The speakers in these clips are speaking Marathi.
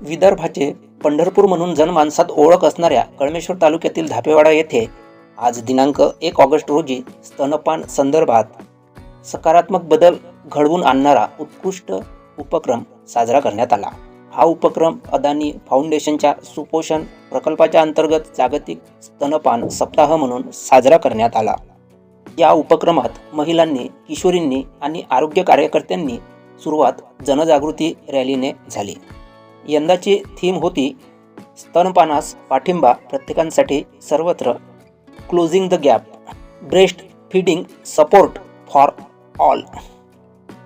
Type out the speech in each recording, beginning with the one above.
विदर्भाचे पंढरपूर म्हणून जनमानसात ओळख असणाऱ्या कळमेश्वर तालुक्यातील धापेवाडा येथे आज दिनांक एक ऑगस्ट रोजी स्तनपान संदर्भात सकारात्मक बदल घडवून आणणारा उत्कृष्ट उपक्रम साजरा करण्यात आला. हा उपक्रम अदानी फाउंडेशनच्या सुपोषण प्रकल्पाच्या अंतर्गत जागतिक स्तनपान सप्ताह म्हणून साजरा करण्यात आला. या उपक्रमात महिलांनी किशोरींनी आणि आरोग्य कार्यकर्त्यांनी सुरुवात जनजागृती रॅलीने झाली. यंदाची थीम होती स्तनपानास पाठिंबा प्रत्येकांसाठी सर्वत्र. Closing the gap breast feeding support for all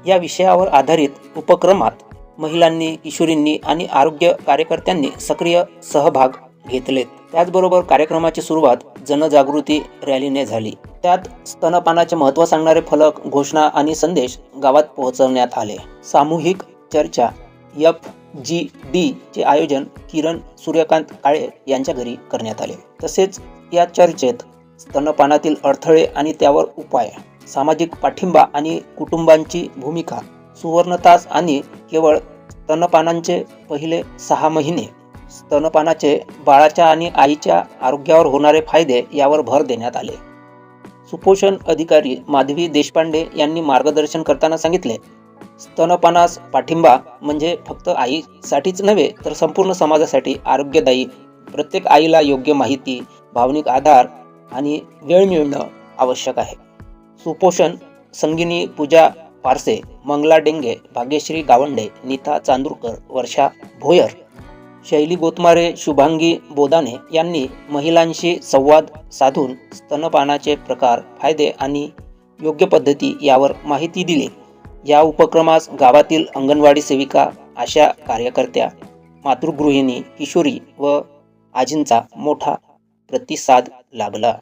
या विषयावर आधारित उपक्रमात महिलांनी किशोरींनी आणि आरोग्य कार्यकर्त्यांनी सक्रिय सहभाग घेतलेत. त्याचबरोबर कार्यक्रमाची सुरुवात जनजागृती रॅलीने झाली. त्यात स्तनपानाचे महत्त्व सांगणारे फलक घोषणा आणि संदेश गावात पोहोचवण्यात आले. सामूहिक चर्चा यफ जी डी चे आयोजन किरण सूर्यकांत काळे यांच्या घरी करण्यात आले. तसेच या चर्चेत स्तनपानातील अडथळे आणि त्यावर उपाय सामाजिक पाठिंबा आणि कुटुंबांची भूमिका सुवर्णतास आणि केवळ स्तनपानांचे पहिले सहा महिने स्तनपानाचे बाळाच्या आणि आईच्या आरोग्यावर होणारे फायदे यावर भर देण्यात आले. सुपोषण अधिकारी माधवी देशपांडे यांनी मार्गदर्शन करताना सांगितले स्तनपानास पाठिंबा म्हणजे फक्त आईसाठीच नव्हे तर संपूर्ण समाजासाठी आरोग्यदायी. प्रत्येक आईला योग्य माहिती भावनिक आधार आणि वेळ मिळणं आवश्यक आहे. सुपोषण संगिनी पूजा पारसे मंगला डेंगे भाग्यश्री गावंडे नीता चांदूरकर वर्षा भोयर शैली गोतमारे शुभांगी बोदाने यांनी महिलांशी संवाद साधून स्तनपानाचे प्रकार फायदे आणि योग्य पद्धती यावर माहिती दिली. या उपक्रमास गावातील अंगणवाडी सेविका आशा कार्यकर्त्या मातृगृहिणी किशोरी व आजींचा मोठा प्रतिसाद लाभला.